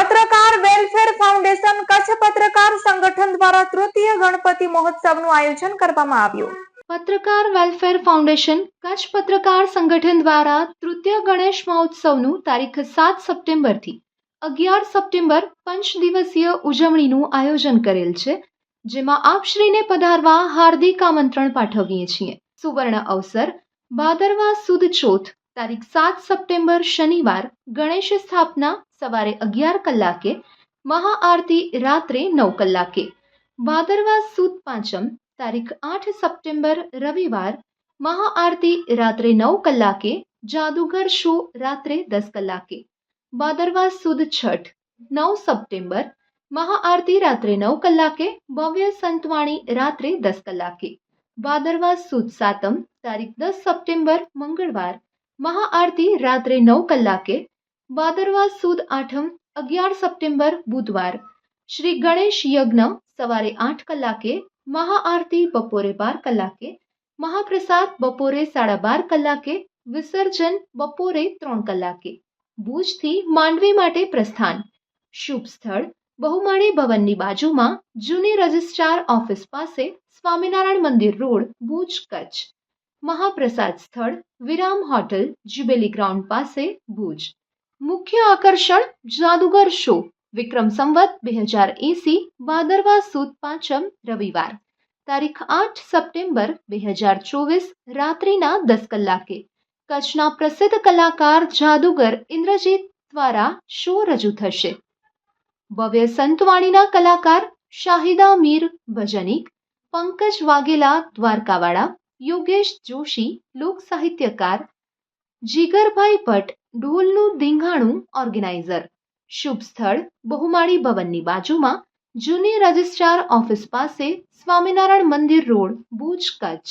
પત્રકાર welfare foundation Kutch પત્રકાર સંગઠન દ્વારા તૃતીય ગણપતિ મહોત્સવનું આયોજન કરવામાં આવ્યું. પત્રકાર વેલફેર ફાઉન્ડેશન કચ્છ પત્રકાર સંગઠન દ્વારા તૃતીય ગણેશ મહોત્સવનું તારીખ સાત સપ્ટેમ્બરથી અગિયાર સપ્ટેમ્બર પંચ દિવસીય ઉજવણીનું આયોજન કરેલ છે, જેમાં આપશ્રીને પધારવા હાર્દિક આમંત્રણ પાઠવીએ છીએ. સુવર્ણ અવસર, ભાદરવા સુદ ચોથ તારીખ સાત સપ્ટેમ્બર શનિવાર ગણેશ સ્થાપના સવારે અગિયાર કલાકે, મહાઆરતી રાત્રે નવ કલાકે. ભાદરવા સુદ પાંચમ તારીખ આઠ સપ્ટેમ્બર રવિવાર, મહાઆરતી રાત્રે નવ કલાકે, જાદુગર શો રાત્રે દસ કલાકે. ભાદરવા સુદ છઠ નવ સપ્ટેમ્બર, મહાઆરતી રાત્રે નવ કલાકે, ભવ્ય સંતવાણી રાત્રે દસ કલાકે. ભાદરવા સુદ સાતમ તારીખ દસ સપ્ટેમ્બર મંગળવાર મહાઆરતી રાત્રે નવ કલાકે ભાદરવા સુદ આઠમ, અગિયાર સપ્ટેમ્બર, બુધવાર. શ્રી ગણેશ યજ્ઞ સવારે આઠ કલાકે, મહાઆરતી બપોરે બાર કલાકે, મહાપ્રસાદ બપોરે સાડા બાર કલાકે, વિસર્જન બપોરે ત્રણ કલાકે. ભુજથી માંડવી માટે પ્રસ્થાન. શુભ સ્થળ, બહુમાળી ભવનની બાજુમાં જૂની રજિસ્ટ્રાર ઓફિસ પાસે સ્વામિનારાયણ મંદિર રોડ, ભુજ કચ્છ. મહાપ્રસાદ સ્થળ, વિરામ હોટલ, જ્યુબેલી ગ્રાઉન્ડ પાસે ભુજ. મુખ્ય આકર્ષણ જાદુગર શો, વિક્રમ સંવત બે હજાર એસી ભાદરવા સુદ પાંચમ, રવિવાર. તારીખ આઠ સપ્ટેમ્બર બે હજાર ચોવીસ, રાત્રિના દસ કલાકે. કચ્છના પ્રસિદ્ધ કલાકાર જાદુગર ઇન્દ્રજીત દ્વારા શો રજૂ થશે. ભવ્ય સંતવાણીના કલાકાર શાહિદા મીર ભજનિક, પંકજ વાઘેલા દ્વારકાવાળા યોગેશ જોશી, લોક સાહિત્યકાર, જીગરભાઈ ભટ્ટ, ઢોલનું ધીંગાણું ઓર્ગેનાઇઝર. શુભ સ્થળ, બહુમાળી ભવનની બાજુમાં, જૂની રજિસ્ટ્રાર ઓફિસ પાસે સ્વામિનારાયણ મંદિર રોડ, ભુજ કચ્છ.